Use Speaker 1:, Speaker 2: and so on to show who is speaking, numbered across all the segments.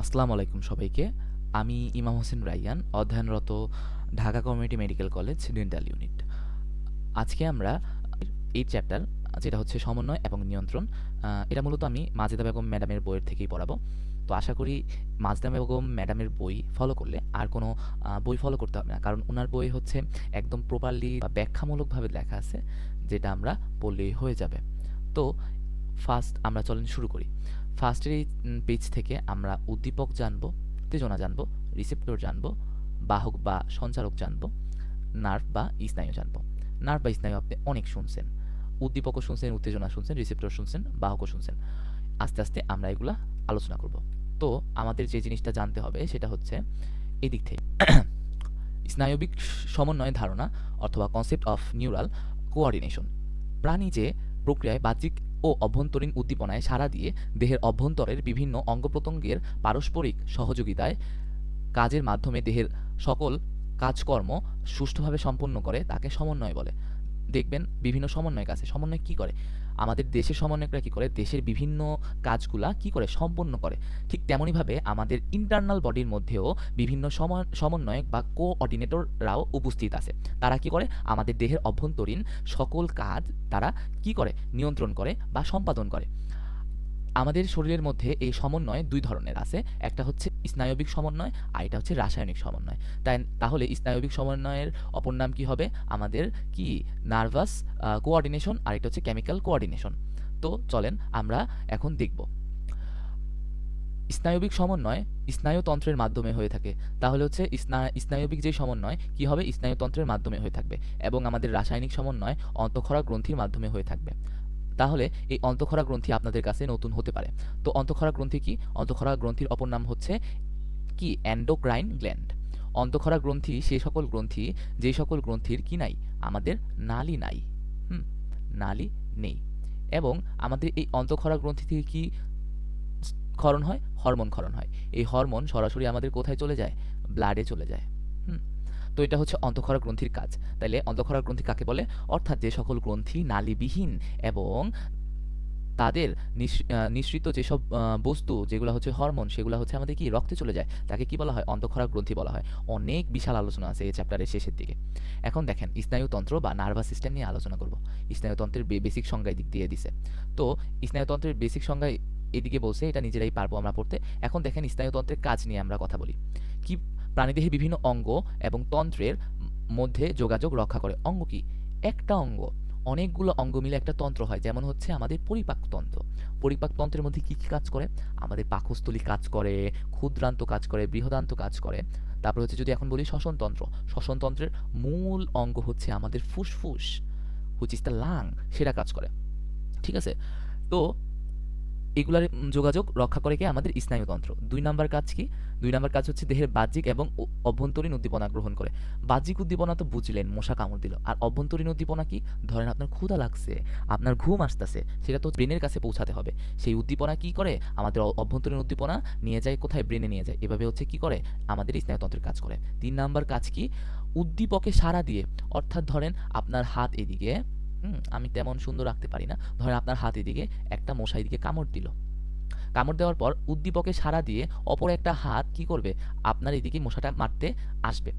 Speaker 1: আসসালামু আলাইকুম সবাইকে। আমি ইমাম হোসেন রাইয়ান, অধ্যয়নরত Dhaka community medical college, dental unit. আজকে আমরা এই চ্যাপ্টার, যেটা হচ্ছে সমন্বয় এবং নিয়ন্ত্রণ এটা মূলত আমি মাজেদা বেগম ম্যাডামের বইয়ের থেকেই পড়াবো। তো আশা করি মাজেদা বেগম ম্যাডামের বই ফলো করলে আর কোনো বই ফলো করতে হবে না। কারণ ওনার বই হচ্ছে একদম প্রপারলি বা ব্যাখ্যামূলকভাবে লেখা আছে, যেটা আমরা পড়লেই হয়ে যাবে। তো ফার্স্ট আমরা চলেন শুরু করি। ফার্স্টের এই পেজ থেকে আমরা উদ্দীপক জানব, উত্তেজনা জানব রিসেপ্টর জানব, বাহক বা সঞ্চালক জানব নার্ভ বা স্নায়ু জানব। নার্ভ বা স্নায়ু আপনি অনেক শুনছেন। উদ্দীপকও শুনছেন, উত্তেজনা শুনছেন রিসেপ্টর শুনছেন, বাহকও শুনছেন। আস্তে আস্তে আমরা এগুলা আলোচনা করব। তো আমাদের যে জিনিসটা জানতে হবে সেটা হচ্ছে এই দিক থেকে। স্নায়বিক সমন্বয় ধারণা অথবা কনসেপ্ট অফ নিউরাল কোঅর্ডিনেশন প্রাণী যে প্রক্রিয়ায় বাহ্যিক ও অভ্যন্তরীণ উদ্দীপনায় সাড়া দিয়ে দেহের অভ্যন্তরের বিভিন্ন অঙ্গ প্রত্যঙ্গের পারস্পরিক সহযোগিতায় কাজের মাধ্যমে দেহের সকল কাজকর্ম সুষ্ঠুভাবে সম্পন্ন করে তাকে সমন্বয় বলে। দেখবেন বিভিন্ন সমন্বয় কাছে সমন্বয় কি করে? আমাদের দেশের সমন্বয়করা কী করে? দেশের বিভিন্ন কাজগুলা কি করে? সম্পন্ন করে। ঠিক তেমনইভাবে আমাদের ইন্টারনাল বডির মধ্যেও বিভিন্ন সমন- সমন্বয়ক বা কোঅর্ডিনেটররাও উপস্থিত আছে। তারা কি করে? আমাদের দেহের অভ্যন্তরীণ সকল কাজ তারা কি করে? নিয়ন্ত্রণ করে বা সম্পাদন করে। আমাদের শরীরের মধ্যে এই সমন্বয় দুই ধরনের আছে। একটা হচ্ছে স্নায়বিক সমন্বয়, আর এটা হচ্ছে রাসায়নিক সমন্বয়। তাই, তাহলে স্নায়বিক সমন্বয়ের অপর নাম কি হবে? আমাদের কি? নার্ভাস কোঅর্ডিনেশন, আর এটা হচ্ছে কেমিক্যাল কোঅর্ডিনেশন। তো চলেন আমরা এখন দেখব। স্নায়বিক সমন্বয় স্নায়ুতন্ত্রের মাধ্যমে হয়ে থাকে। তাহলে হচ্ছে স্না- স্নায়বিক যে সমন্বয়, কি হবে? স্নায়ুতন্ত্রের মাধ্যমে হয়ে থাকবে। এবং আমাদের রাসায়নিক সমন্বয় অন্তঃক্ষরা গ্রন্থির মাধ্যমে হয়ে থাকবে। তাহলে এই অন্তঃক্ষরা গ্রন্থি আপনাদের কাছে নতুন হতে পারে। তো অন্তঃক্ষরা গ্রন্থি কি? অন্তঃক্ষরা গ্রন্থির অপর নাম হচ্ছে কি? Endocrine gland. অন্তঃক্ষরা গ্রন্থি সেই সকল গ্রন্থি, যে সকল গ্রন্থির কি নাই? আমাদের নালী নাই। হুম, নালী নেই। এবং আমাদের এই অন্তঃক্ষরা গ্রন্থি থেকে কি ক্ষরণ হয়? হরমোন ক্ষরণ হয়। এই হরমোন সরাসরি আমাদের কোথায় চলে যায়? ব্লাডে চলে যায়। হুম তো এটা হচ্ছে অন্তঃক্ষরা গ্রন্থির কাজ। তাইলে অন্তঃক্ষরা গ্রন্থি কাকে বলে? অর্থাৎ যে সকল গ্রন্থি নালীবিহীন এবং তাদের নিঃস- নিঃসৃত যেসব বস্তু, যেগুলো হচ্ছে হরমোন, সেগুলো হচ্ছে আমাদের কি? রক্তে চলে যায়। তাকে কি বলা হয়? অন্তঃক্ষরা গ্রন্থি বলা হয়। অনেক বিশাল আলোচনা আছে এই চ্যাপ্টারের শেষের দিকে। এখন দেখেন, স্নায়ুতন্ত্র বা নার্ভাস সিস্টেম নিয়ে আলোচনা করব। স্নায়ুতন্ত্রের বেসিক সংজ্ঞায় দিক দিয়ে দিছে। তো স্নায়ুতন্ত্রের বেসিক সংজ্ঞায় এদিকে বলছে, এটা নিজেরাই পারব আমরা পড়তে। এখন দেখেন, স্নায়ুতন্ত্রের কাজ নিয়ে আমরা কথা বলি। কি প্রাণীদেহের বিভিন্ন অঙ্গ এবং তন্ত্রের মধ্যে যোগাযোগ রক্ষা করে। অঙ্গ কি? একটা অঙ্গ। অনেকগুলো অঙ্গ মিলে একটা তন্ত্র হয়, যেমন হচ্ছে আমাদের পরিপাকতন্ত্র পরিপাকতন্ত্রের মধ্যে কি কি কাজ করে? আমাদের পাকস্থলী কাজ করে, ক্ষুদ্রান্ত কাজ করে, বৃহদান্ত কাজ করে। তারপর হচ্ছে যদি এখন বলি শ্বসনতন্ত্র শ্বসনতন্ত্রের মূল অঙ্গ হচ্ছে আমাদের ফুসফুস ইজ দ্য লাং সেটা কাজ করে। ঠিক আছে? তো এগুলার যোগাযোগ রক্ষা করে কি আমাদের স্নায়ুতন্ত্র দুই নাম্বার কাজ কি? দুই নাম্বার কাজ হচ্ছে দেহের বাহ্যিক এবং অভ্যন্তরীণ উদ্দীপনা গ্রহণ করে। বাহ্যিক উদ্দীপনা তো বুঝলেন, মশা কামড় দিল। আর অভ্যন্তরীণ উদ্দীপনা কি? ধরেন আপনার ক্ষুধা লাগছে, আপনার ঘুম আসতেছে, সেটা তো ব্রেনের কাছে পৌঁছাতে হবে। সেই উদ্দীপনা কি করে? আমাদের অভ্যন্তরীণ উদ্দীপনা নিয়ে যায়, কোথায়? ব্রেনে নিয়ে যায়। এভাবে হচ্ছে কি করে? আমাদের স্নায়ুতন্ত্রের কাজ করে। তিন নাম্বার কাজ কি? উদ্দীপকে সাড়া দিয়ে, অর্থাৎ ধরেন আপনার হাত এদিকে হুম, আমি তেমন সুন্দর রাখতে পারি না। ধরেন আপনার হাত এদিকে একটা মশা এদিকে কামড় দিল। কামড় দেওয়ার পর উদ্দীপকে সাড়া দিয়ে অপর একটা হাত কি করবে? আপনার এদিকে মশাটা মারতে আসবে।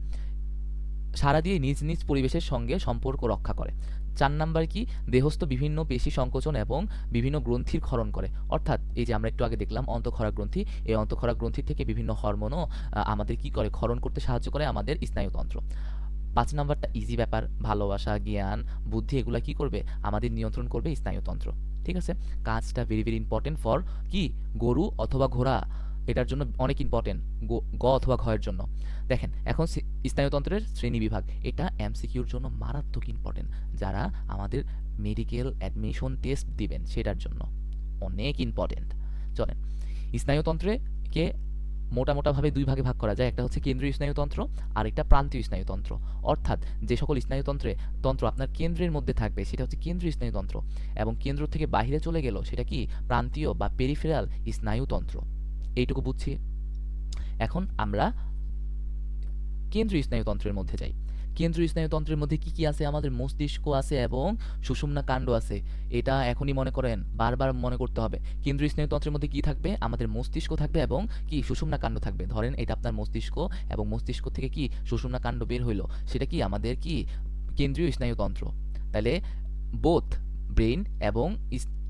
Speaker 1: সারা দিয়ে নিজ নিজ পরিবেশের সঙ্গে সম্পর্ক রক্ষা করে। চার নাম্বার কি? দেহস্থ বিভিন্ন পেশি সংকোচন এবং বিভিন্ন গ্রন্থির ক্ষরণ করে। অর্থাৎ এই যে আমরা একটু আগে দেখলাম অন্তঃক্ষরা গ্রন্থি এই অন্তঃক্ষরা গ্রন্থি থেকে বিভিন্ন হরমোনও আমাদের কি করে? ক্ষরণ করতে সাহায্য করে আমাদের স্নায়ুতন্ত্র। পাঁচ নাম্বারটা ইজি ব্যাপার, ভালোবাসা, জ্ঞান, বুদ্ধি, এগুলা কি করবে? আমাদের নিয়ন্ত্রণ করবে স্নায়ুতন্ত্র, ঠিক আছে? কাজটা ভেরি ভেরি ইম্পর্টেন্ট ফর কি? গরু অথবা ঘোড়া, এটার জন্য অনেক ইম্পর্টেন্ট গ অথবা ঘয়ের জন্য। দেখেন, এখন স্নায়ুতন্ত্রের শ্রেণি বিভাগ, এটা এমসিকিউর জন্য মারাত্মক ইম্পর্টেন্ট যারা আমাদের মেডিকেল অ্যাডমিশন টেস্ট দিবেন, সেটার জন্য। অনেক ইম্পর্টেন্ট চলেন, স্নায়ুতন্ত্রে কে মোটা মোটাভাবে দুই ভাগে ভাগ করা যায়। একটা হচ্ছে কেন্দ্রীয় স্নায়ুতন্ত্র আর একটা প্রান্তীয় স্নায়ুতন্ত্র অর্থাৎ যে সকল স্নায়ুতন্ত্রে তন্ত্র আপনার কেন্দ্রের মধ্যে থাকবে, সেটা হচ্ছে কেন্দ্রীয় স্নায়ুতন্ত্র এবং কেন্দ্র থেকে বাইরে চলে গেল, সেটা কি? প্রান্তীয় বা পেরিফেরাল স্নায়ুতন্ত্র এইটুকু বুঝছি। এখন আমরা কেন্দ্রীয় স্নায়ুতন্ত্রের মধ্যে যাই। কেন্দ্রীয় স্নায়ুতন্ত্রের মধ্যে কি কি আছে? আমাদের মস্তিষ্ক আছে এবং সুষুম্না কাণ্ড আছে। এটা এখনই মনে করেন, বারবার মনে করতে হবে। কেন্দ্রীয় স্নায়ুতন্ত্রের মধ্যে কি থাকবে? আমাদের মস্তিষ্ক থাকবে এবং কি? সুষুম্না কাণ্ড থাকবে। ধরেন, এটা আপনার মস্তিষ্ক এবং মস্তিষ্ক থেকে কি সুষুম্না কাণ্ড বের হইল? সেটা কি আমাদের কি? কেন্দ্রীয় স্নায়ুতন্ত্র তাহলে বোথ ব্রেন এবং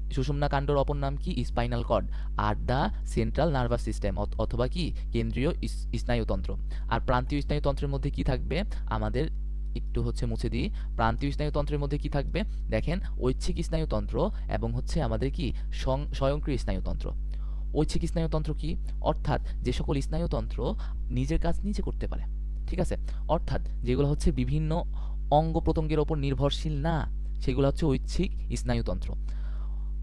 Speaker 1: ইস- সুষুম্না কাণ্ডর অপর নাম কি? স্পাইনাল কর্ড আর দ্য সেন্ট্রাল নার্ভাস সিস্টেম অথবা কি? কেন্দ্রীয় স্নায়ুতন্ত্র। আর প্রান্তীয় স্নায়ুতন্ত্রের মধ্যে কি থাকবে? আমাদের একটু হচ্ছে মুছে দিই। প্রান্তীয় স্নায়ুতন্ত্রের মধ্যে কি থাকবে? দেখেন, ঐচ্ছিক স্নায়ুতন্ত্র এবং হচ্ছে আমাদের কি? স্বয়ংক্রিয় স্নায়ুতন্ত্র। ঐচ্ছিক স্নায়ুতন্ত্র কি? অর্থাৎ যে সকল স্নায়ুতন্ত্র নিজের কাজ নিজে করতে পারে। ঠিক আছে? অর্থাৎ যেগুলো হচ্ছে বিভিন্ন অঙ্গ প্রত্যঙ্গের ওপর নির্ভরশীল না, সেগুলো হচ্ছে ঐচ্ছিক স্নায়ুতন্ত্র।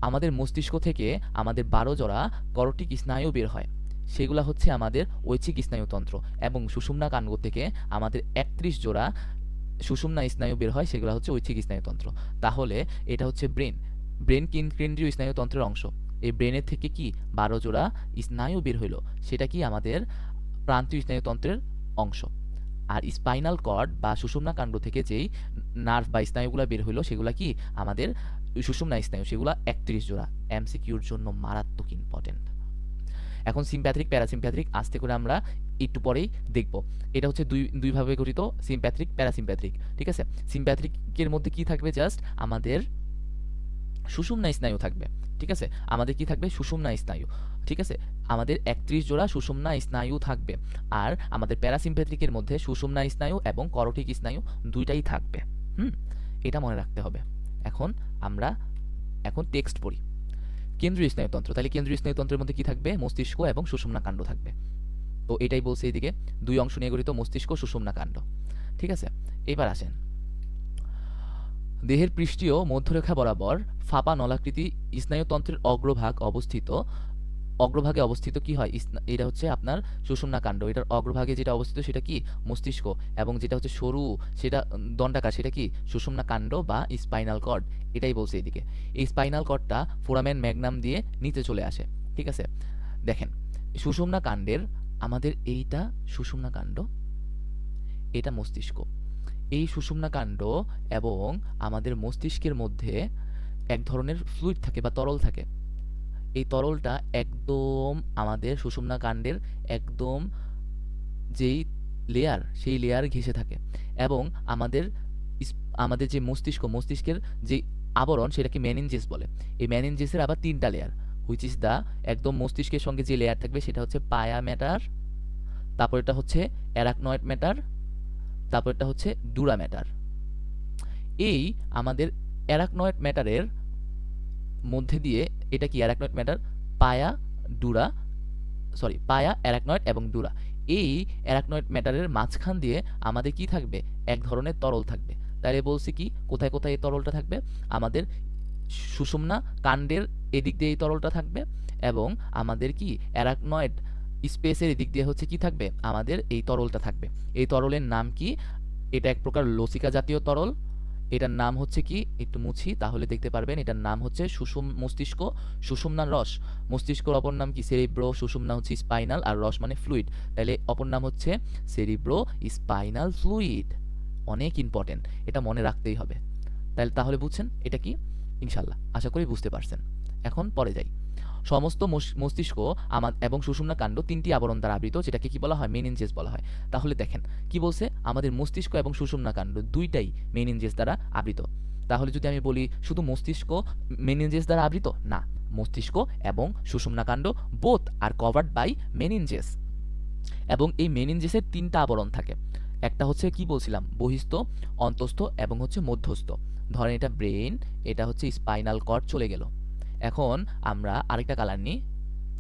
Speaker 1: আমাদের মস্তিষ্ক থেকে আমাদের বারো জোড়া করটিক স্নায়ু বের হয়। সেগুলো হচ্ছে আমাদের ঐচ্ছিক স্নায়ুতন্ত্র এবং সুষুম্না কাণ্ড থেকে আমাদের একত্রিশ জোড়া সুষুম্না স্নায়ু বের হয়, সেগুলো হচ্ছে ঐচ্ছিক স্নায়ুতন্ত্র। তাহলে এটা হচ্ছে ব্রেন। ব্রেন কেন্দ্রীয় স্নায়ুতন্ত্রের অংশ। এই ব্রেনের থেকে কি বারো জোড়া স্নায়ু বের হইল? সেটা কি আমাদের প্রান্তীয় স্নায়ুতন্ত্রের অংশ। আর স্পাইনাল কর্ড বা সুষুম্না কাণ্ড থেকে যেই নার্ভ বা স্নায়ুগুলো বের হইল, সেগুলো কি আমাদের সুষুম্না স্নায়ু, সেগুলো একত্রিশ জোড়া এমসিকিউর জন্য মারাত্মক ইম্পর্টেন্ট এখন সিম্প্যাথিক প্যারাসিম্প্যাথিক আস্তে করে আমরা একটু পরেই দেখব। এটা হচ্ছে দুই, দুইভাবে গঠিত সিম্প্যাথিক প্যারাসিম্প্যাথিক ঠিক আছে? সিম্প্যাথিকের মধ্যে কি থাকবে জাস্ট আমাদের সুষুম্না স্নায়ু থাকবে, ঠিক আছে? আমাদের কি থাকবে? সুষুম্না স্নায়ু, ঠিক আছে? আমাদের একত্রিশ জোড়া সুষুম্না স্নায়ু থাকবে, আর আমাদের প্যারাসিম্প্যাথিকের মধ্যে সুষুম্না স্নায়ু এবং করটিক স্নায়ু দুইটাই থাকবে, হুম? এটা মনে রাখতে হবে। এখন আমরা এখন টেক্সট পড়ি। কেন্দ্রীয় স্নায়ুতন্ত্র। তাহলে কেন্দ্রীয় স্নায়ুতন্ত্রের মধ্যে কি থাকবে? মস্তিষ্ক এবং সুষুম্না কাণ্ড থাকবে। তো এটাই বলছে এদিকে দুই অংশ নিয়ে গঠিত মস্তিষ্ক, সুষুম্না কাণ্ড। ঠিক আছে? এবার আসেন। দেহের পৃষ্ঠীয় মধ্যরেখা বরাবর ফাঁপা নলাকৃতি স্নায়ুতন্ত্রের অগ্রভাগ অবস্থিত অগ্রভাগে অবস্থিত কি হয়? এটা হচ্ছে আপনার সুষুম্না কাণ্ড। এটার অগ্রভাগে যেটা অবস্থিত সেটা কি? মস্তিষ্ক। এবং যেটা হচ্ছে সরু, সেটা, দণ্ডাকার, সেটা কি? সুষুম্না কাণ্ড বা স্পাইনাল কর্ড। এটাই বলছে এদিকে। এই স্পাইনাল কর্ডটা ফোরামেন ম্যাগনাম দিয়ে নিচে চলে আসে। ঠিক আছে? দেখেন, সুষুম্না কাণ্ডের আমাদের এইটা সুষুম্না কাণ্ড, এটা মস্তিষ্ক। এই সুষুম্না কাণ্ড এবং আমাদের মস্তিষ্কের মধ্যে এক ধরনের ফ্লুইড থাকে বা তরল থাকে। এই তরলটা একদম আমাদের সুষুম্না কাণ্ডের একদম যেই লেয়ার সেই লেয়ার ঘেঁষে থাকে এবং আমাদের আমাদের যে মস্তিষ্ক, মস্তিষ্কের যে আবরণ সেটাকে ম্যানেঞ্জেস বলে। এই ম্যানিনজেসের আবার তিনটা লেয়ার হুইচ ইজ দ্য একদম মস্তিষ্কের সঙ্গে যে লেয়ার থাকবে সেটা হচ্ছে পায়া ম্যাটার তারপর এটা হচ্ছে অ্যারাকনয়েড ম্যাটার তারপর এটা হচ্ছে ডুরা ম্যাটার এই আমাদের অ্যারাকনয়েড ম্যাটারের মধ্যে দিয়ে এটা কি arachnoid matter? Pia, dura, sorry, pia, arachnoid এবং ডুরা। এই অ্যারাকনয়েড ম্যাটারের মাঝখান দিয়ে আমাদের কি থাকবে? এক ধরনের তরল থাকবে। তাহলে বলছি কি, কোথায় কোথায় এই তরলটা থাকবে? আমাদের সুষুম্না কাণ্ডের এদিক দিয়ে এই তরলটা থাকবে এবং আমাদের কি অ্যারাকনয়েড স্পেসের এদিক দিয়ে হচ্ছে কি থাকবে? আমাদের এই তরলটা থাকবে। এই তরলের নাম কি? এটা এক প্রকার লসিকা জাতীয় তরল। এটার নাম হচ্ছে কি? একটু মুছি, তাহলে দেখতে পারবেন এটার নাম হচ্ছে সুষুম মস্তিষ্ক সুষুম্নার রস। মস্তিষ্কর অপর নাম কি? সেরিব্রো সুষুমনা হচ্ছে স্পাইনাল, আর রস মানে ফ্লুইড। তাহলে অপর নাম হচ্ছে সেরিব্রো স্পাইনাল ফ্লুইড। অনেক ইম্পর্টেন্ট, এটা মনে রাখতেই হবে। তাহলে তাহলে বুঝছেন এটা কি? ইনশাল্লাহ, আশা করি বুঝতে পারছেন। এখন পরে যাই। সমস্ত মস্তিষ্ক আমার এবং সুষুম্না কাণ্ড তিনটি আবরণ দ্বারা আবৃত, যেটাকে কি বলা হয়? মেনিনজেস বলা হয়। তাহলে দেখেন, কি বলছে? আমাদের মস্তিষ্ক এবং সুষুম্না কাণ্ড দুইটাই মেনিনজেস দ্বারা আবৃত। তাহলে যদি আমি বলি, শুধু মস্তিষ্ক মেনিনজেস দ্বারা আবৃত? না, মস্তিষ্ক এবং সুষুম্না কাণ্ড both are covered by meninges এবং এই মেনিনজেসের তিনটা আবরণ থাকে। একটা হচ্ছে, কি বলছিলাম? বহিস্থ, অন্তস্থ এবং হচ্ছে মধ্যস্থ। ধরেন এটা ব্রেন এটা হচ্ছে স্পাইনাল কর্ড চলে গেল। এখন আমরা আরেকটা কালার নিই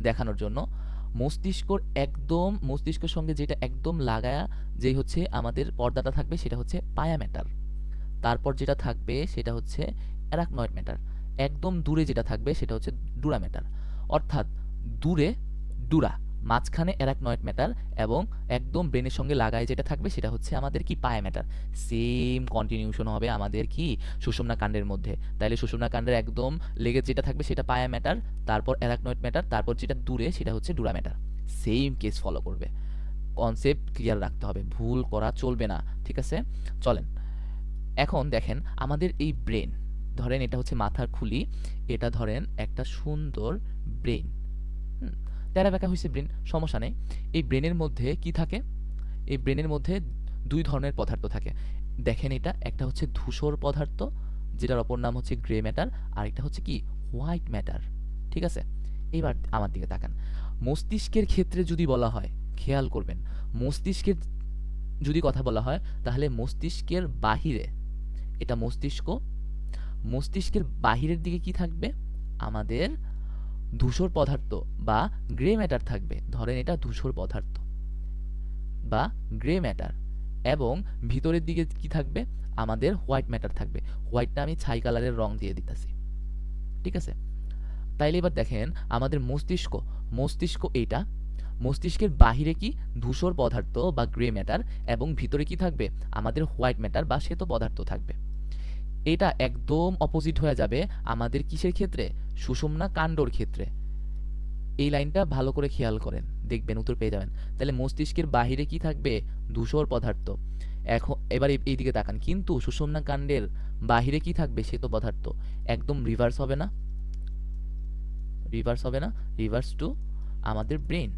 Speaker 1: দেখানোর জন্য। মস্তিষ্কর একদম, মস্তিষ্কের সঙ্গে যেটা একদম লাগায়া যেই হচ্ছে আমাদের পর্দাটা থাকবে সেটা হচ্ছে পায়া ম্যাটার তারপর যেটা থাকবে সেটা হচ্ছে অ্যারাকনয়েড ম্যাটার একদম দূরে যেটা থাকবে সেটা হচ্ছে ডুরা ম্যাটার অর্থাৎ দূরে ডুরা মাঝখানে অ্যারাকনয়েড ম্যাটার এবং একদম ব্রেনের সঙ্গে লাগায় যেটা থাকবে সেটা হচ্ছে আমাদের কি পায়া ম্যাটার সেম কন্টিনিউশন হবে আমাদের কি সুষমনা কাণ্ডের মধ্যে। তাইলে সুষমনা কাণ্ডের একদম লেগে যেটা থাকবে সেটা পায়া ম্যাটার তারপর অ্যারাকনয়েড ম্যাটার তারপর যেটা দূরে সেটা হচ্ছে dura mater same case follow করবে। কনসেপ্ট ক্লিয়ার রাখতে হবে, ভুল করা চলবে না, ঠিক আছে? চলেন। এখন দেখেন আমাদের এই ব্রেন, ধরেন এটা হচ্ছে মাথার খুলি, এটা ধরেন একটা সুন্দর ব্রেন। তেরা বেঁকা হয়েছে ব্রেন, সমস্যা নেই। এই ব্রেনের মধ্যে কি থাকে? এই ব্রেনের মধ্যে দুই ধরনের পদার্থ থাকে। দেখেন এটা, একটা হচ্ছে ধূসর পদার্থ, যেটার অপর নাম হচ্ছে গ্রে ম্যাটার, আর একটা হচ্ছে কি, হোয়াইট ম্যাটার। ঠিক আছে? এবার আমার দিকে তাকান। মস্তিষ্কের ক্ষেত্রে যদি বলা হয়, খেয়াল করবেন, মস্তিষ্কের যদি কথা বলা হয়, তাহলে মস্তিষ্কের বাহিরে, এটা মস্তিষ্ক, মস্তিষ্কের বাহিরের দিকে কি থাকবে? আমাদের ধূসর পদার্থ বা গ্রে ম্যাটার থাকবে। ধরেন এটা ধূসর পদার্থ বা গ্রে ম্যাটার এবং ভিতরের দিকে কি থাকবে? আমাদের হোয়াইট ম্যাটার থাকবে। হোয়াইটটা আমি ছাই কালারের রং দিয়ে দিতেছি। ঠিক আছে? তাইলে এবার দেখেন আমাদের মস্তিষ্ক মস্তিষ্ক এইটা। মস্তিষ্কের বাহিরে কি? ধূসর পদার্থ বা গ্রে ম্যাটার এবং ভিতরে কি থাকবে? আমাদের হোয়াইট ম্যাটার বা শ্বেত পদার্থ থাকবে। এটা একদম অপোজিট হয়ে যাবে আমাদের কিসের ক্ষেত্রে? সুষুম্না কাণ্ডর ক্ষেত্রে? এই লাইনটা ভালো করে খেয়াল করেন, দেখবেন উত্তর পেয়ে যাবেন। তাহলে মস্তিষ্কের বাহিরে কি থাকবে? ধূসর পদার্থ। এখন, এবার এই- দিকে তাকান। কিন্তু সুষুম্না কাণ্ডের বাহিরে কি থাকবে? সে তো পদার্থ। একদম রিভার্স হবে না? রিভার্স হবে না? রিভার্স টু আমাদের ব্রেন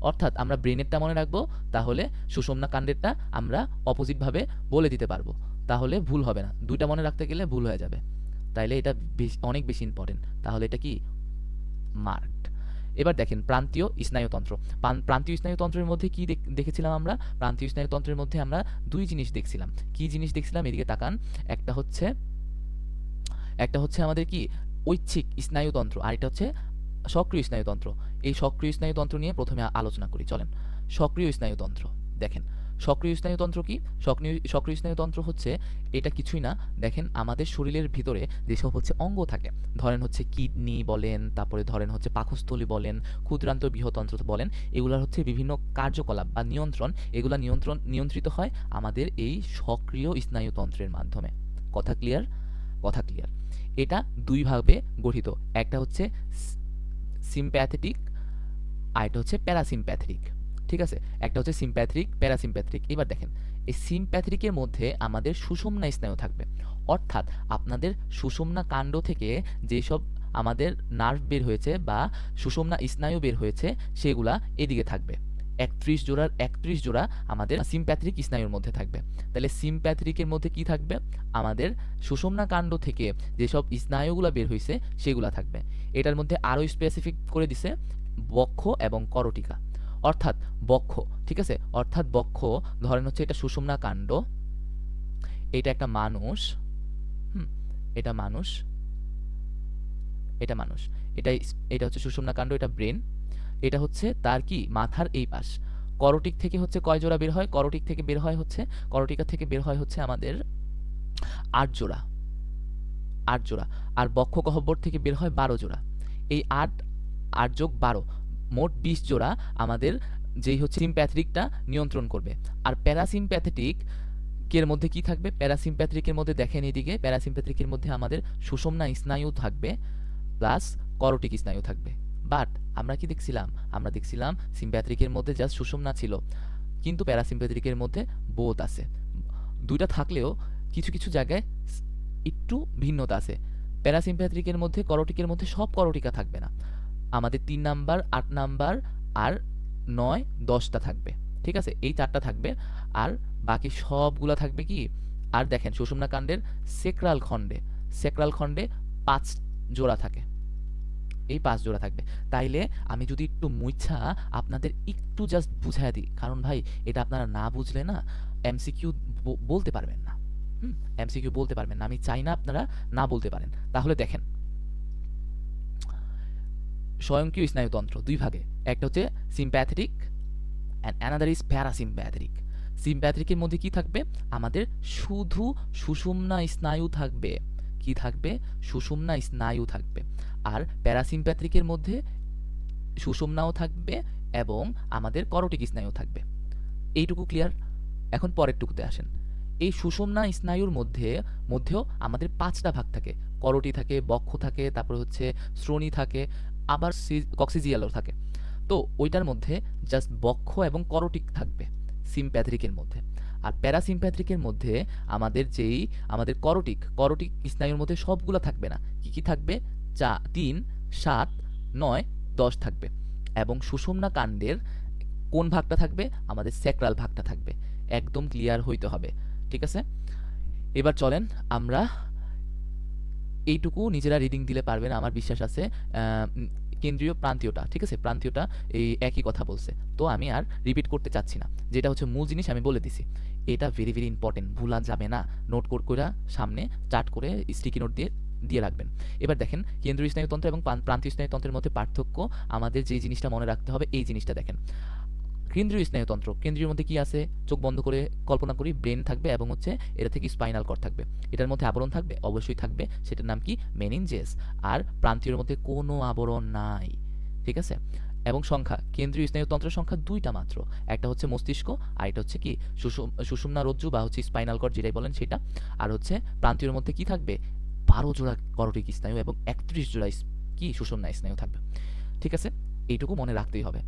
Speaker 1: অর্থাৎ আমরা ব্রেনেরটা মনে রাখব, তাহলে সুষুম্না কাণ্ডেরটা আমরা অপোজিটভাবে বলে দিতে পারব। তাহলে ভুল হবে না। দুইটা মনে রাখতে গেলে ভুল হয়ে যাবে। তাইলে এটা অনেক বেশি ইম্পর্টেন্ট তাহলে এটা কি? মার্কড এবার দেখেন, প্রান্তীয় স্নায়ুতন্ত্র। প্রান্তীয় স্নায়ুতন্ত্রের মধ্যে কি দেখেছিলাম আমরা? প্রান্তীয় স্নায়ুতন্ত্রের মধ্যে আমরা দুই জিনিস দেখছিলাম। কি জিনিস দেখছিলাম? এদিকে তাকান। একটা হচ্ছে একটা হচ্ছে আমাদের কি? ঐচ্ছিক স্নায়ুতন্ত্র। আর এটা হচ্ছে সক্রিয় স্নায়ুতন্ত্র। এই সক্রিয় স্নায়ুতন্ত্র নিয়ে প্রথমে আলোচনা করি, চলেন। সক্রিয় স্নায়ুতন্ত্র, দেখেন। সক্রিয় স্নায়ুতন্ত্র কি? সক্রিয় সক্রিয় স্নায়ুতন্ত্র হচ্ছে এটা কিছুই না। দেখেন আমাদের শরীরের ভিতরে যেসব হচ্ছে অঙ্গ থাকে, ধরেন হচ্ছে কিডনি বলেন, তারপরে ধরেন হচ্ছে পাকস্থলী বলেন, ক্ষুদ্রান্ত বৃহতন্ত্র বলেন, এগুলার হচ্ছে বিভিন্ন কার্যকলাপ বা নিয়ন্ত্রণ। এগুলা নিয়ন্ত্রণ, নিয়ন্ত্রিত হয় আমাদের এই সক্রিয় স্নায়ুতন্ত্রের মাধ্যমে। কথা ক্লিয়ার কথা ক্লিয়ার এটা দুই ভাবে গঠিত। একটা হচ্ছে সিম্প্যাথেটিক আর একটা হচ্ছে প্যারাসিম্প্যাথেটিক ঠিক আছে? একটা হচ্ছে সিম্প্যাথিক প্যারাসিম্প্যাথিক এবার দেখেন, এই সিম্প্যাথিকের মধ্যে আমাদের সুষমনা স্নায়ু থাকবে। অর্থাৎ আপনাদের সুষমনা কাণ্ড থেকে যেসব আমাদের নার্ভ বের হয়েছে বা সুষমনা স্নায়ু বের হয়েছে, সেগুলা এদিকে থাকবে। একত্রিশ জোড়ার একত্রিশ জোড়া আমাদের সিম্প্যাথিক স্নায়ুর মধ্যে থাকবে। তাহলে সিম্প্যাথিকের মধ্যে কি থাকবে? আমাদের সুষমনা কাণ্ড থেকে যেসব স্নায়ুগুলা বের হয়েছে সেগুলা থাকবে। এটার মধ্যে আরও স্পেসিফিক করে দিছে বক্ষ এবং করটিকা। অর্থাৎ বক্ষ, ঠিক আছে? অর্থাৎ বক্ষ, ধরেন হচ্ছে এটা সুষুম্না কাণ্ড? এটা একটা মানুষ, হুম, এটা মানুষ এটা মানুষ। এটা এটা হচ্ছে সুষুম্না কাণ্ড, এটা ব্রেন। এটা হচ্ছে তার কি? মাথার এই পাশ। করটিক থেকে হচ্ছে কয় জোড়া বের হয়? করটিক থেকে বের হয় হচ্ছে, করটিকা থেকে বের হয় হচ্ছে আমাদের আট জোড়া। আট জোড়া। আর বক্ষ গহ্বর থেকে বের হয় বারো জোড়া। এই আট আট যোগ বারো মোট বিশ জোড়া আমাদের যেই হচ্ছে সিম্প্যাথিকটা নিয়ন্ত্রণ করবে। আর প্যারাসিম্প্যাথেটিক কের মধ্যে কি থাকবে? প্যারাসিম্প্যাথিকের মধ্যে দেখেন এদিকে প্যারাসিম্প্যাথিকের মধ্যে আমাদের সুষুম্না স্নায়ু থাকবে, প্লাস করোটিক স্নায়ু থাকবে। বাট আমরা কি দেখছিলাম? আমরা দেখছিলাম সিম্প্যাথিকের মধ্যে জাস্ট সুষুম্না ছিল, কিন্তু প্যারাসিম্প্যাথিকের মধ্যে বোধ আছে। দুইটা থাকলেও কিছু কিছু জায়গায় একটু ভিন্নতা আছে। প্যারাসিম্প্যাথিকের মধ্যে, করোটিকের মধ্যে সব করোটিকা থাকবে না। আমাদের তিন নাম্বার, আট নাম্বার আর নয়, দশটা থাকবে। ঠিক আছে? এই চারটা থাকবে। আর বাকি সবগুলা থাকবে কি? আর দেখেন, সুষুম্না কাণ্ডের সেক্রাল খণ্ডে সেক্রাল খণ্ডে পাঁচ জোড়া থাকে। এই পাঁচ জোড়া থাকবে। তাইলে আমি যদি একটু মুইচ্ছা আপনাদের একটু জাস্ট বুঝাই দিই। কারণ ভাই, এটা আপনারা না বুঝলে না এমসিকিউ বলতে পারবেন না। হুম? এমসিকিউ বলতে পারবেন না। আমি চাই না আপনারা না বলতে পারেন। তাহলে দেখেন স্বয়ংক্রিয় স্নায়ুতন্ত্র, দুই ভাগে। একটা হচ্ছে sympathetic and another is parasympathetic সিম্প্যাথেটিকের মধ্যে কি থাকবে? আমাদের শুধু সুষুম্না স্নায়ু থাকবে। কি থাকবে? সুষুম্না স্নায়ু থাকবে। আর প্যারাসিম্প্যাথিকের মধ্যে সুষুম্নাও থাকবে এবং আমাদের করটিক স্নায়ু থাকবে। এইটুকু ক্লিয়ার এখন পরেরটুকুতে আসেন। এই সুষুম্না স্নায়ুর মধ্যে, মধ্যেও আমাদের পাঁচটা ভাগ থাকে। করটি থাকে, বক্ষ থাকে, তারপরে হচ্ছে শ্রোণী থাকে আবার কক্সিজিয়ালও থাকে। তো ওইটার মধ্যে জাস্ট বক্ষ এবং করটিক থাকবে সিম্প্যাথ্রিকের মধ্যে। আর প্যারাসিম্প্যাথ্রিকের মধ্যে আমাদের যেই, আমাদের করটিক করটিক স্নায়ুর মধ্যে সবগুলো থাকবে না। কি কি থাকবে? চা, তিন, সাত, নয়, দশ থাকবে। এবং সুষুম্না কাণ্ডের কোন ভাগটা থাকবে? আমাদের স্যাক্রাল ভাগটা থাকবে। একদম ক্লিয়ার হইতে হবে। ঠিক আছে? এবার চলেন আমরা এইটুকু নিজেরা রিডিং দিলে পারবেন আমার বিশ্বাস আছে। কেন্দ্রীয় প্রান্তীয়টা, ঠিক আছে? প্রান্তীয়টা এই একই কথা বলছে। তো আমি আর রিপিট করতে চাচ্ছি না। যেটা হচ্ছে মূল জিনিস আমি বলে দিছি। এটা ভেরি ভেরি ইম্পর্টেন্ট ভুলা যাবে না। নোট কোড করে সামনে চার্ট করে স্টিকি নোট দিয়ে দিয়ে রাখবেন। এবার দেখেন, কেন্দ্রীয় স্নায়ুতন্ত্র এবং প্রান্তীয় স্নায়ুতন্ত্রের মধ্যে পার্থক্য। আমাদের যে জিনিসটা মনে রাখতে হবে, এই জিনিসটা দেখেন। কেন্দ্রীয় স্নায়ুতন্ত্র কেন্দ্রীয় মধ্যে কি আছে? চোখ বন্ধ করে কল্পনা করি, ব্রেন থাকবে এবং হচ্ছে এটা থেকে স্পাইনাল কর্ড থাকবে। এটার মধ্যে আবরণ থাকবে? অবশ্যই থাকবে। সেটার নাম কি? মেনিনজেস। আর প্রান্তীয়র মধ্যে কোনো আবরণ নাই। ঠিক আছে? এবং সংখ্যা। কেন্দ্রীয় স্নায়ুতন্ত্রের সংখ্যা দুইটা মাত্র। একটা হচ্ছে মস্তিষ্ক, আর এটা হচ্ছে কি? সুষুম সুষুম্না রজ্জু বা হচ্ছে স্পাইনাল কর যেটাই বলেন সেটা। আর হচ্ছে প্রান্তীয়র মধ্যে কি থাকবে? বারো জোড়া করটিক স্নায়ু এবং একত্রিশ জোড়া কি? সুষুম্না স্নায়ু থাকবে। ঠিক আছে? এইটুকু মনে রাখতেই হবে।